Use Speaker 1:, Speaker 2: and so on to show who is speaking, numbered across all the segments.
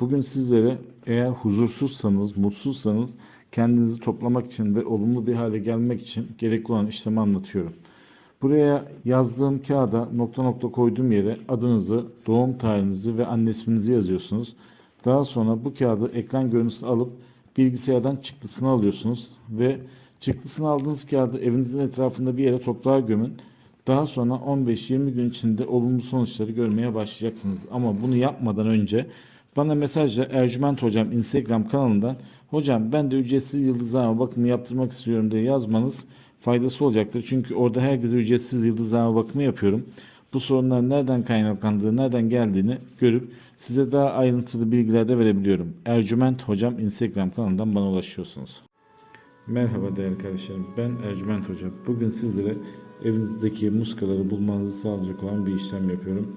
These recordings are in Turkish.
Speaker 1: Bugün sizlere eğer huzursuzsanız, mutsuzsanız kendinizi toplamak için ve olumlu bir hale gelmek için gerekli olan işlemi anlatıyorum. Buraya yazdığım kağıda nokta nokta koyduğum yere adınızı, doğum tarihinizi ve anne isminizi yazıyorsunuz. Daha sonra bu kağıdı ekran görüntüsünü alıp bilgisayardan çıktısını alıyorsunuz ve çıktısını aldığınız kağıdı evinizin etrafında bir yere toprağa gömün. Daha sonra 15-20 gün içinde olumlu sonuçları görmeye başlayacaksınız. Ama bunu yapmadan önce bana mesajla Ercüment Hocam Instagram kanalından Hocam ben de ücretsiz yıldızlama bakımı yaptırmak istiyorum diye yazmanız faydası olacaktır. Çünkü orada herkese ücretsiz yıldızlama bakımı yapıyorum. Bu sorunlar nereden kaynaklandığı, nereden geldiğini görüp size daha ayrıntılı bilgiler de verebiliyorum. Ercüment Hocam Instagram kanalından bana ulaşıyorsunuz. Merhaba değerli kardeşlerim. Ben Ercüment Hoca. Bugün sizlere evinizdeki muskaları bulmanızı sağlayacak olan bir işlem yapıyorum.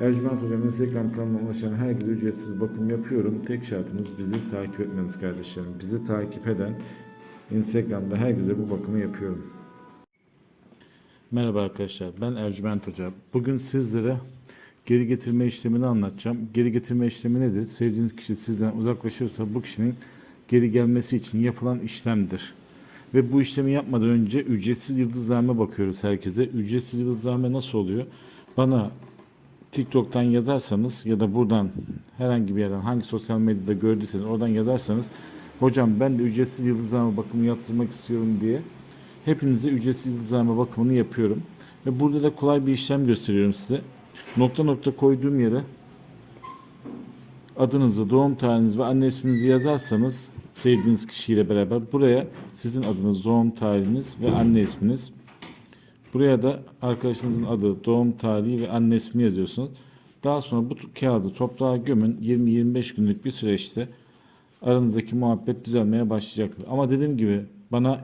Speaker 1: Ercüment Hocam Instagram kanalına ulaşan herkese ücretsiz bakım yapıyorum. Tek şartımız bizi takip etmeniz kardeşlerim. Bizi takip eden Instagram'da herkese bu bakımı yapıyorum. Merhaba arkadaşlar, ben Ercüment Hoca. Bugün sizlere geri getirme işlemini anlatacağım. Geri getirme işlemi nedir? Sevdiğiniz kişi sizden uzaklaşırsa bu kişinin geri gelmesi için yapılan işlemdir. Ve bu işlemi yapmadan önce ücretsiz yıldızlarına bakıyoruz herkese. Ücretsiz yıldızlarına nasıl oluyor? Bana TikTok'tan yazarsanız ya da buradan herhangi bir yerden hangi sosyal medyada gördüyseniz oradan yazarsanız hocam ben de ücretsiz yıldızlama bakımı yaptırmak istiyorum diye hepinize ücretsiz yıldızlama bakımını yapıyorum. Ve burada da kolay bir işlem gösteriyorum size. Nokta nokta koyduğum yere adınızı, doğum tarihinizi ve anne isminizi yazarsanız sevdiğiniz kişiyle beraber buraya sizin adınız, doğum tarihiniz ve anne isminiz Buraya da arkadaşınızın adı, doğum tarihi ve anne ismi yazıyorsunuz. Daha sonra bu kağıdı toprağa gömün. 20-25 günlük bir süreçte aranızdaki muhabbet düzelmeye başlayacaktır. Ama dediğim gibi bana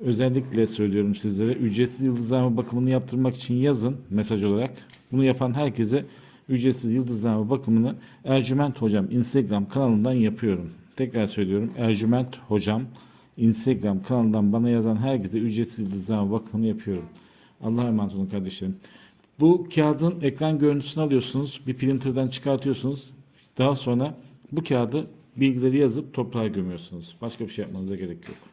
Speaker 1: özellikle söylüyorum sizlere ücretsiz yıldızlama bakımını yaptırmak için yazın mesaj olarak. Bunu yapan herkese ücretsiz yıldızlama bakımını Ercüment Hocam Instagram kanalından yapıyorum. Tekrar söylüyorum Ercüment Hocam Instagram kanalından bana yazan herkese ücretsiz yıldızlama bakımını yapıyorum. Allah'a emanet olun kardeşlerim. Bu kağıdın ekran görüntüsünü alıyorsunuz. Bir printerden çıkartıyorsunuz. Daha sonra bu kağıdı bilgileri yazıp toprağa gömüyorsunuz. Başka bir şey yapmanıza gerek yok.